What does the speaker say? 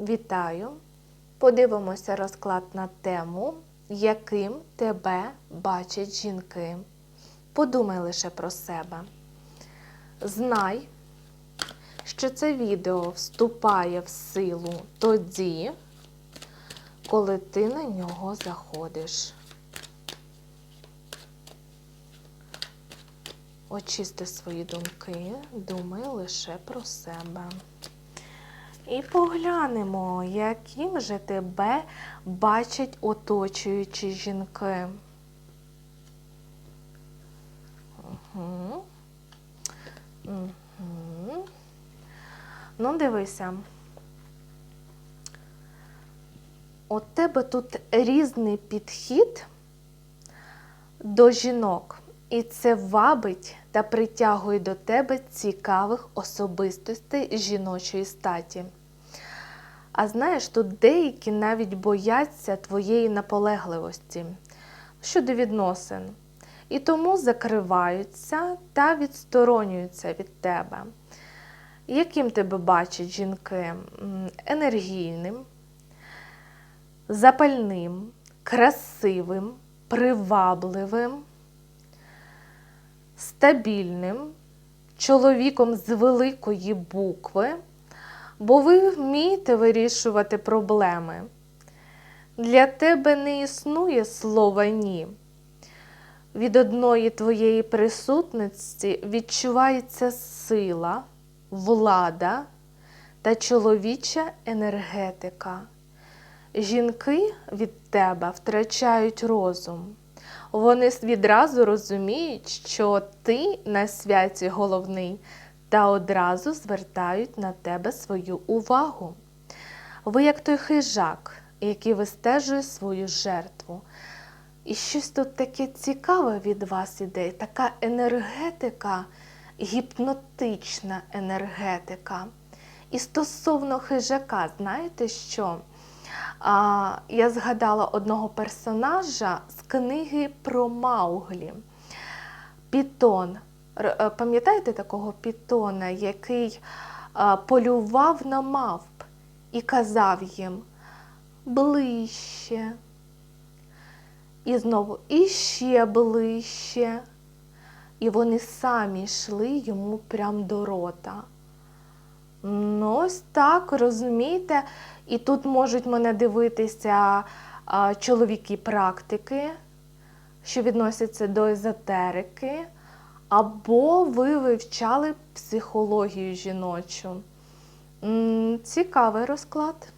Вітаю! Подивимося розклад на тему, яким тебе бачать жінки. Подумай лише про себе. Знай, що це відео вступає в силу тоді, коли ти на нього заходиш. Очисти свої думки, думай лише про себе. І поглянемо, яким же тебе бачать оточуючі жінки. Угу. Угу. Ну, дивися. У тебе тут різний підхід до жінок, і це вабить та притягує до тебе цікавих особистостей жіночої статі. А знаєш, тут деякі навіть бояться твоєї наполегливості щодо відносин, і тому закриваються та відсторонюються від тебе. Яким тебе бачать жінки? Енергійним, запальним, красивим, привабливим, стабільним, чоловіком з великої букви, бо ви вмієте вирішувати проблеми. Для тебе не існує слова ні. Від одної твоєї присутності відчувається сила, влада та чоловіча енергетика. Жінки від тебе втрачають розум. Вони відразу розуміють, що ти на святі головний, та одразу звертають на тебе свою увагу. Ви як той хижак, який вистежує свою жертву. І щось тут таке цікаве від вас іде, така енергетика, гіпнотична енергетика. І стосовно хижака, знаєте що? А, я згадала одного персонажа з книги про Мауглі. Пітон. Е, Пам'ятаєте такого пітона, який полював на мавп і казав їм ближче. І знову іще ближче. І вони самі йшли йому прям до рота. Ну, ось так, розумієте? І тут можуть мене дивитися а, чоловіки-практики, що відносяться до езотерики, або ви вивчали психологію жіночу. Цікавий розклад.